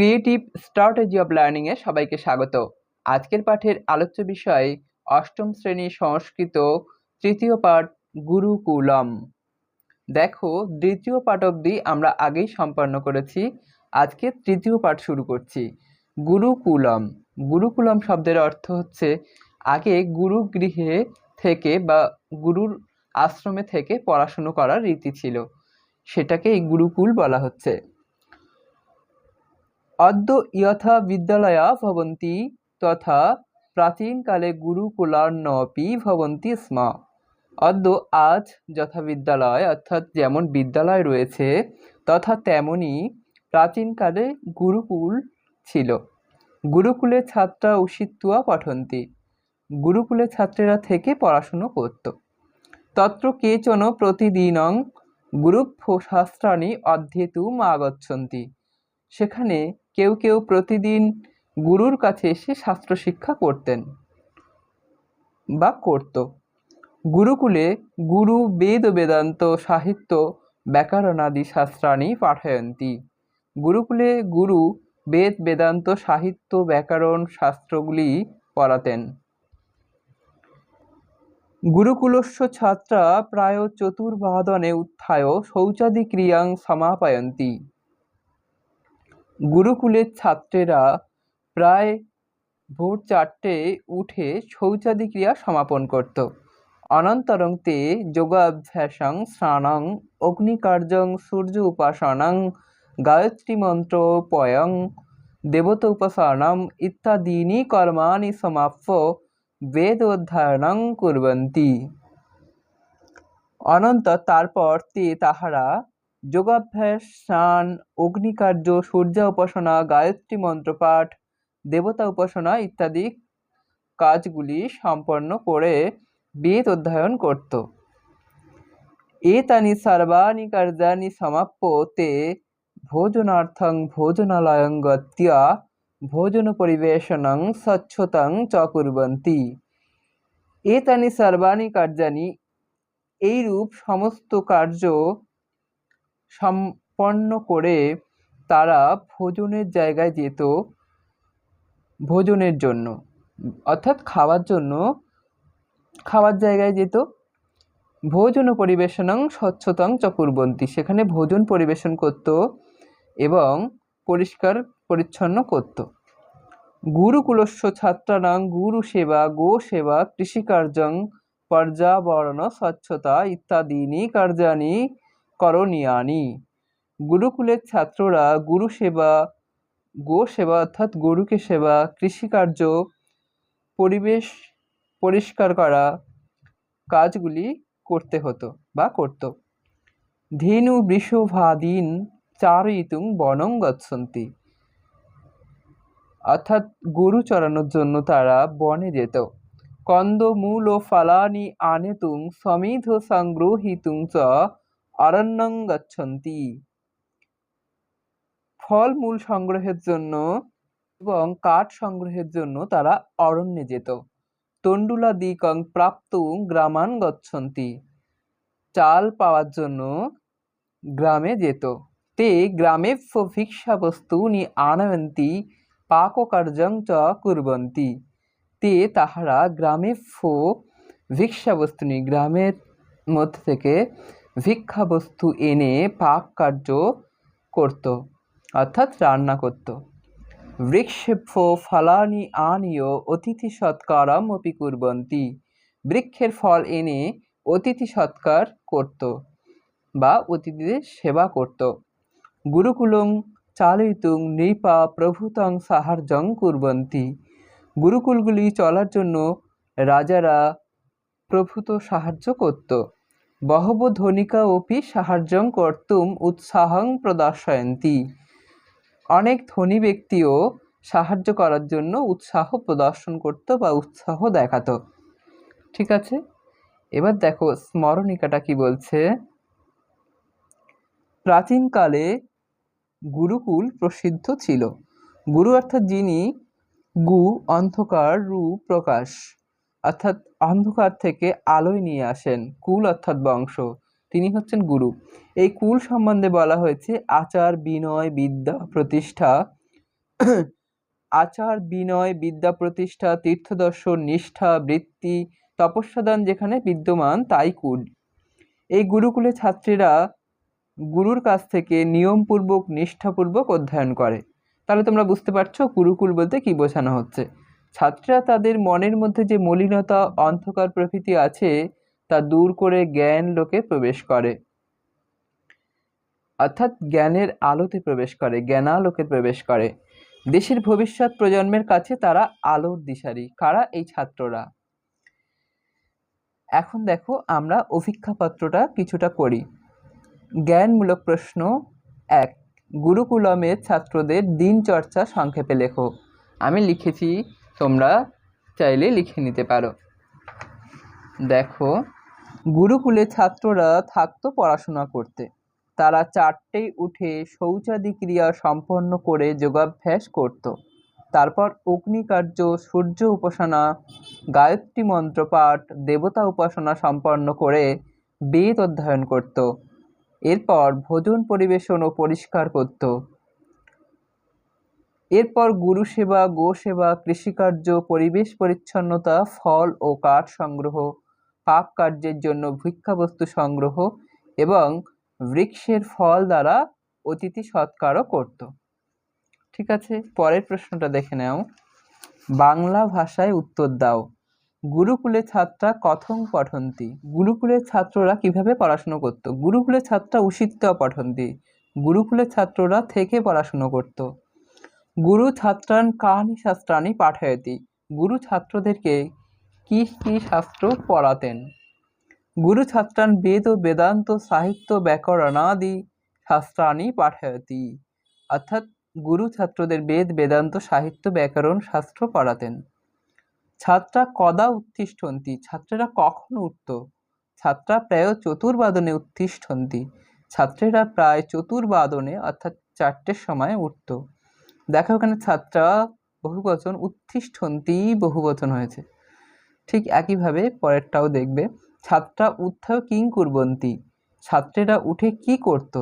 Creative strategy of লার্নিংয়ে সবাইকে স্বাগত। আজকের পাঠের আলোচ্য বিষয় অষ্টম শ্রেণি সংস্কৃত তৃতীয় পাঠ গুরুকুলম। দেখো, দ্বিতীয় পাঠ অবধি আমরা আগেই সম্পন্ন করেছি। আজকে তৃতীয় পাঠ শুরু করছি। গুরুকুলম। গুরুকুলম শব্দের অর্থ হচ্ছে আগে গুরুগৃহে থেকে বা গুরুর আশ্রমে থেকে পড়াশুনো করার রীতি ছিল। সেটাকেই গুরুকুল বলা হচ্ছে। অদ্য यथा বিদ্যালয়া ভবন্তি তথা প্রাচীনকালে গুরুকুলান্নপি ভবন্তি স্ম অদ্য আজ যথা বিদ্যালয় অর্থাৎ যেমন বিদ্যালয় রয়েছে তথা তেমনি প্রাচীনকালে গুরুকুল ছিল গুরুকুলে ছাত্রা উষিত্বা পঠন্তি গুরুকুলে ছাত্রেরা থেকে পড়াশুনো করত। তত্র কেচন প্রতিদিনং গুরুশাস্ত্রাণি অধ্যেতুম আগচ্ছন্তি সেখানে কেউ কেউ প্রতিদিন গুরুর কাছে এসে শাস্ত্র শিক্ষা করতেন বা করত। গুরুকুলে গুরু, বেদ, বেদান্ত, সাহিত্য, ব্যাকরণাদি শাস্ত্রাণি পাঠয়ন্তি। গুরুকুলে গুরু, বেদ, বেদান্ত, সাহিত্য, ব্যাকরণ শাস্ত্রগুলি পড়াতেন। গুরুকুলস্য ছাত্রা প্রায় চতুর্বাদনে উত্থায় শৌচাদি ক্রিয়াং সমাপয়ন্তি। গুরুকুলের ছাত্রেরা প্রায় ভোর চারটে উঠে শৌচাদি ক্রিয়া সমাপন করত। অনন্তরং তে যোগাভ্যাসং স্নানং অগ্নিকার্যং সূর্য উপাসনং গায়ত্রী মন্ত্র পয়ং দেবতা উপাসনম ইত্যাদীনি কর্মাণি সমাপ্য বেদ অধ্যয়নং কুর্বন্তি। অনন্তর তারপর তে তাহারা যোগাভ্যাস স্নান অগ্নিকার্য, সূর্য উপাসনা, গায়ত্রী মন্ত্রপাঠ দেবতা উপাসনা ইত্যাদি কাজগুলি সম্পন্ন করে বেদ অধ্যয়ন করত। এতানি সর্বাণি কার্যানি সমাপ্য তে ভোজনার্থং ভোজনালয়ং গত্যা ভোজন পরিবেশনং স্বচ্ছতাং চ কুর্বন্তি। এতানি সর্বাণি কার্যানি এইরূপ সমস্ত কার্য সম্পন্ন করে তারা ভোজনের জায়গায় যেত ভোজনের জন্য। অর্থাৎ খাওয়ার জন্য, খাওয়ার জায়গায় যেত। ভোজন পরিবেশনং স্বচ্ছতং চকুর্বন্তী। সেখানে ভোজন পরিবেশন করত এবং পরিষ্কার পরিচ্ছন্ন করত। গুরুকুলস্য ছাত্রানাং গুরু সেবা গো সেবা কৃষিকার্যং, পর্যাবরণ, স্বচ্ছতা ইত্যাদিনি কার্যানি করণীয়ানি গুরুকুলের ছাত্ররা গুরু সেবা, গো সেবা অর্থাৎ গরুকে সেবা, কৃষিকার্য, পরিবেশ পরিষ্কার করা কাজগুলি করতে হতো বা করত। ধেনু বৃষভাদিন চারয়িতুং বনং গচ্ছন্তি। অর্থাৎ গরু চড়ানোর জন্য তারা বনে যেত। কন্দমূল ও ফালানি আনেতুং, সমিধ সংগ্রহিতুং চ অরণ্যং গচ্ছন্তি। ফলমূল সংগ্রহের জন্য এবং কাঠ সংগ্রহের জন্য তারা অরণ্যে যেত। তণ্ডুলাদিকং প্রাপ্ত গ্রামান গচ্ছন্তি। চাল পাওয়ার জন্য গ্রামে যেত। তে গ্রামে ভিক্ষা বস্তুনি আনয়ন্তি, পাককার্যং চ কুর্বন্তি। তে তাহারা গ্রামে ফো বস্তুনি গ্রামের মধ্যে থেকে ভিক্ষা বস্তু এনে পাক কার্য করত, অর্থাৎ রান্না করত। বৃক্ষেফ ফলানি আনিয়, অতিথি সৎকারম অপি কুর্বন্তি বৃক্ষের ফল এনে অতিথি সৎকার করত বা অতিথিদের সেবা করত। গুরুকুলং চালয়িতুং নৃপা প্রভূতং সাহায্যং কুর্বন্তি। গুরুকুলগুলি চলার জন্য রাজারা প্রভূত সাহায্য করত। বহব ধনিকা অপি সাহায্যং কর্তুম উৎসাহং প্রদর্শয়ন্তি। অনেক ধনী ব্যক্তিও সাহায্য করার জন্য উৎসাহ প্রদর্শন করত বা উৎসাহ দেখাতো। ঠিক আছে? এবার দেখো স্মরণিকাটা কি বলছে? প্রাচীনকালে গুরুকুল প্রসিদ্ধ ছিল। গুরু অর্থাৎ যিনি গু, অন্ধকার, রূপ, প্রকাশ অর্থাৎ অন্ধকার থেকে আলোয় নিয়ে আসেন কুল অর্থাৎ বংশ। তিনি হচ্ছেন গুরু। এই কুল সম্বন্ধে বলা হয়েছে, আচার বিনয় বিদ্যা প্রতিষ্ঠা। আচার বিনয় বিদ্যা প্রতিষ্ঠা তীর্থদর্শন নিষ্ঠা, বৃত্তি, তপস্যাদান যেখানে বিদ্যমান, তাই কুল। এই গুরুকুলে ছাত্রীরা গুরুর কাছ থেকে নিয়মপূর্বক, নিষ্ঠাপূর্বক অধ্যয়ন করে। তাহলে তোমরা বুঝতে পারছ, গুরুকুল বলতে কি বোঝানো হচ্ছে? ছাত্রীরা তাদের মনের মধ্যে যে মলিনতা, অন্ধকার প্রভৃতি আছে, তা দূর করে জ্ঞান লোকে প্রবেশ করে। অর্থাৎ জ্ঞানের আলোতে প্রবেশ করে, জ্ঞানালোকে প্রবেশ করে। দেশের ভবিষ্যৎ প্রজন্মের কাছে তারা আলোর দিশারি, কারা? এই ছাত্ররা। এখন দেখো, আমরা অভিজ্ঞাপত্রটা কিছুটা করি। জ্ঞানমূলক প্রশ্ন এক গুরুকুলমের ছাত্রদের দিনচর্চা সংক্ষেপে লেখো। আমি লিখেছি তোমরা চাইলে লিখে নিতে পারো। দেখো গুরুকুলে ছাত্ররা থাকতো পড়াশোনা করতে। তারা চারটেই উঠে শৌচাদি ক্রিয়া সম্পন্ন করে যোগাভ্যাস করত। তারপর অগ্নিকার্য, সূর্য উপাসনা, গায়ত্রী মন্ত্র পাঠ দেবতা উপাসনা সম্পন্ন করে বেদ অধ্যয়ন করত। এরপর ভোজন পরিবেশন ও পরিষ্কার করত। এরপর গুরু সেবা, গো সেবা কৃষিকার্য পরিবেশ পরিচ্ছন্নতা, ফল ও কাঠ সংগ্রহ, পাপ কার্যের জন্য ভিক্ষাবস্তু সংগ্রহ এবং বৃক্ষের ফল দ্বারা অতিথি সৎকারও করত। ঠিক আছে, পরের প্রশ্নটা দেখে নাও। বাংলা ভাষায় উত্তর দাও। গুরুকুলে ছাত্রা কথং পঠন্তি। গুরুকুলের ছাত্ররা কীভাবে পড়াশুনো করত? গুরুকুলের ছাত্রা উষিত্ত পঠন্তি। গুরুকুলের ছাত্ররা থেকে পড়াশুনো করত। গুরু ছাত্রান কাহানি শাস্ত্রানি পাঠায়তি। গুরু ছাত্রদেরকে কি কি শাস্ত্র পড়াতেন? গুরু ছাত্রান বেদ ও বেদান্ত সাহিত্য ব্যাকরণাদি শাস্ত্রানি পাঠায়তি। অর্থাৎ গুরু ছাত্রদের বেদ, বেদান্ত সাহিত্য ব্যাকরণ শাস্ত্র পড়াতেন। ছাত্রা কদা উত্তিষ্ঠন্তি? ছাত্রেরা কখন উঠত? ছাত্রা প্রায় চতুর্বাদনে উত্তিষ্ঠন্তি। ছাত্রেরা প্রায় চতুর্বাদনে, অর্থাৎ চারটের সময় উঠত। দেখো ওখানে ছাত্রা বহুবচন উত্তিষ্ঠন্তি বহুবচন হয়েছে। ঠিক একইভাবে পরেরটাও দেখবে, ছাত্রা উত্থাও কিং কুর্বন্তি। ছাত্রেরা উঠে কি করত?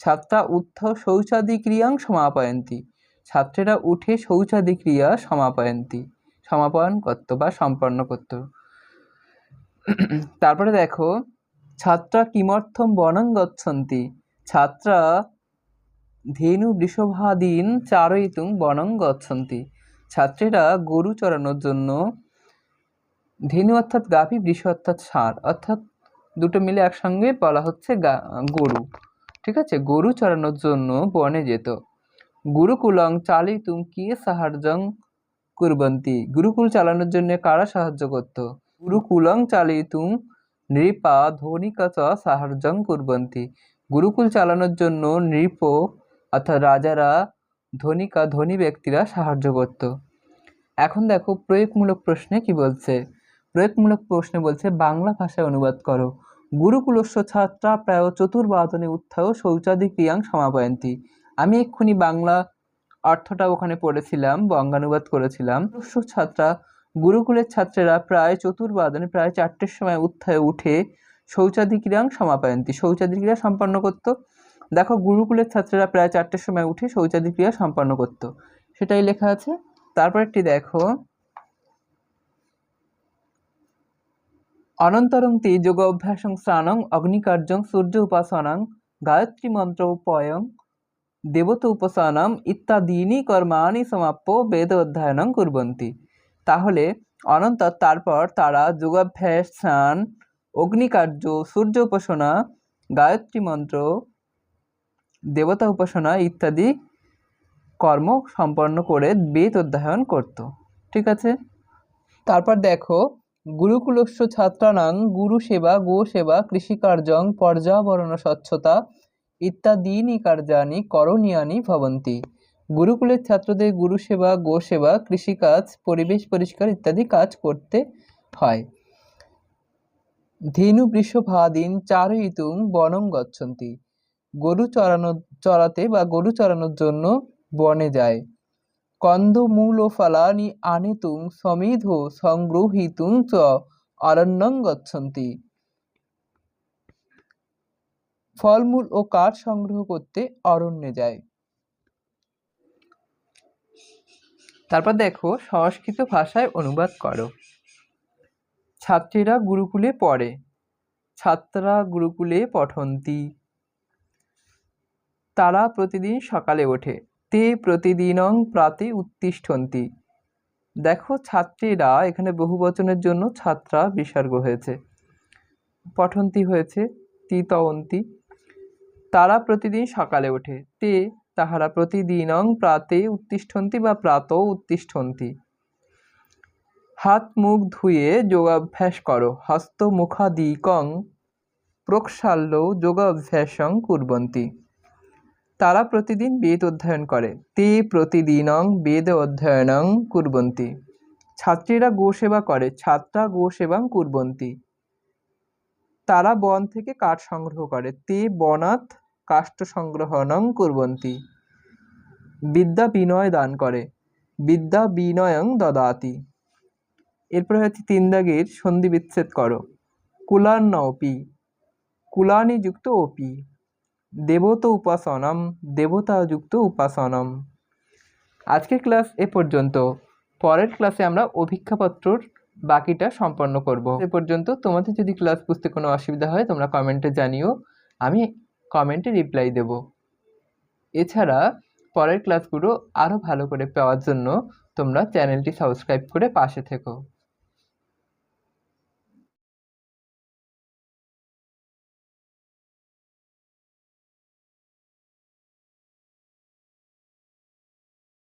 ছাত্রা উত্থাও শৌচাদি ক্রিয়াং সমাপয়ন্তি। ছাত্রেরা উঠে শৌচাদি ক্রিয়া সমাপয়ন্তি। সমাপন করত বা সম্পন্ন করত তারপরে দেখো, ছাত্রা কিমর্থম বনং গচ্ছন্তি ছাত্রা ধেনু বৃষভাদীন চারয়িতুং বনং গচ্ছন্তি। ছাত্রীরা গরু চড়ানোর জন্য ধেনু অর্থাৎ গাভী, বৃষ অর্থাৎ ষাঁড়, অর্থাৎ দুটো মিলে একসঙ্গে বলা হচ্ছে গরু। ঠিক আছে? গরু চড়ানোর জন্য বনে যেত। গুরুকুলং চালিতুম কি সাহায্যং কুরবন্তি। গুরুকুল চালানোর জন্য কারা সাহায্য করত? গুরুকুলং চালিতুম নৃপা ধনিকা চ সাহায্যং কুরবন্তি। গুরুকুল চালানোর জন্য নৃপ অর্থাৎ রাজারা ধনিকা ধনী ব্যক্তিরা সাহায্য করত। এখন দেখো প্রয়োগমূলক প্রশ্নে কি বলছে? প্রয়োগমূলক প্রশ্নে বলছে, বাংলা ভাষায় অনুবাদ করো। গুরুকুলস্য ছাত্রা প্রায় চতুর্বাদনে উত্থায় শৌচাদি ক্রিয়াং সমাপয়ন্তী। আমি এক্ষুনি বাংলা অর্থটা ওখানে পড়েছিলাম, বঙ্গানুবাদ করেছিলাম। ছাত্রা, গুরুকুলের ছাত্রেরা প্রায় চতুর্বাদনে প্রায় চারটের সময় উত্থায় উঠে শৌচাদি ক্রিয়াং সমাপয়ন্তী। শৌচাদি ক্রিয়া সম্পন্ন করত। দেখো গুরুকুলের ছাত্রেরা প্রায় চারটের সময় উঠে শৌচাদি ক্রিয়া সম্পন্ন করত। সেটাই লেখা আছে। তারপর একটি দেখো। অনন্তরং তে যোগ অভ্যাসং স্নানং অগ্নিকার্যং সূর্য উপাসনাং গায়ত্রী মন্ত্র উপয়ং দেবত উপাসনাম ইত্যাদিনি কর্মাণি সমাপ্য বেদ অধ্যয়নং কুর্বন্তি। তাহলে অনন্তর তারপর তারা যোগাভ্যাস, স্নান, অগ্নিকার্য, সূর্য উপাসনা, গায়ত্রী মন্ত্র দেবতা উপাসনা ইত্যাদি কর্ম সম্পন্ন করে বেদ অধ্যয়ন করত, ঠিক আছে? তারপর দেখো গুরুকুলস্য ছাত্রানাং গুরু সেবা, গো সেবা, কৃষিকার্যং, পর্যাবরণ স্বচ্ছতা ইত্যাদীনি কার্যানি করণীয়ানি ভবন্তি। গুরুকুলের ছাত্রদের গুরু সেবা, গো সেবা, কৃষিকাজ, পরিবেশ পরিষ্কার ইত্যাদি কাজ করতে হয়। ধেনু বৃষভাদিন চারয়িতুং বনং গচ্ছন্তি। গরু চড়ানো, চড়াতে বা গরু চড়ানোর জন্য বনে যায়। কন্দমূল ও ফলানি আনেতুং সমেধ সংগ্রহীতুং চ অরণ্যং গচ্ছন্তি। ফলমূল ও কাঠ সংগ্রহ করতে অরণ্যে যায়। তারপর দেখো, সংস্কৃত ভাষায় অনুবাদ করো। ছাত্রীরা গুরুকুলে পড়ে। ছাত্রা গুরুকুলে পঠন্তি। তারা প্রতিদিন সকালে ওঠে। তে প্রতিদিনং প্রাতে উত্তিষ্ঠন্তি। দেখো, ছাত্রীরা এখানে বহু বচনের জন্য ছাত্রা বিসর্গ হয়েছে। পঠন্তি হয়েছে, তিতয়ন্তি। তারা প্রতিদিন সকালে ওঠে। তে তাহারা প্রতিদিনং প্রাতে উত্তিষ্ঠন্তি বা প্রাত উত্তিষ্ঠন্তি। হাত মুখ ধুয়ে যোগাভ্যাস করো। হস্ত মুখাদিকং প্রক্ষাল্য যোগাভ্যাসং কুর্বন্তি। তারা প্রতিদিন বেদ অধ্যয়ন করে। তে প্রতিদিনং বেদ অধ্যয়নং কুর্বন্তি। ছাত্রীরা গোসেবা করে, ছাত্রা গোসেবাং কুর্বন্তি। তারা বন থেকে কাঠ সংগ্রহ করে, তে বনাৎ কাষ্ঠ সংগ্রহণং কুর্বন্তি। বিদ্যা বিনয় দান করে, বিদ্যা বিনয়ং দদাতি। এরপরে হচ্ছে তিন দাগের সন্ধি বিচ্ছেদ করো। কুলান্ন অপি কুলানি যুক্ত অপি দেবত উপাসনম দেবতা যুক্ত উপাসনম। আজকের ক্লাস এ পর্যন্ত। পরের ক্লাসে আমরা অভিক্ষাপত্রর বাকিটা সম্পন্ন করব। এ পর্যন্ত তোমাদের যদি ক্লাস বুঝতে কোনো অসুবিধা হয়, তোমরা কমেন্টে জানিও। আমি কমেন্টে রিপ্লাই দেব। এছাড়া পরের ক্লাসগুলো আরও ভালো করে পাওয়ার জন্য তোমরা চ্যানেলটি সাবস্ক্রাইব করে পাশে থেকো।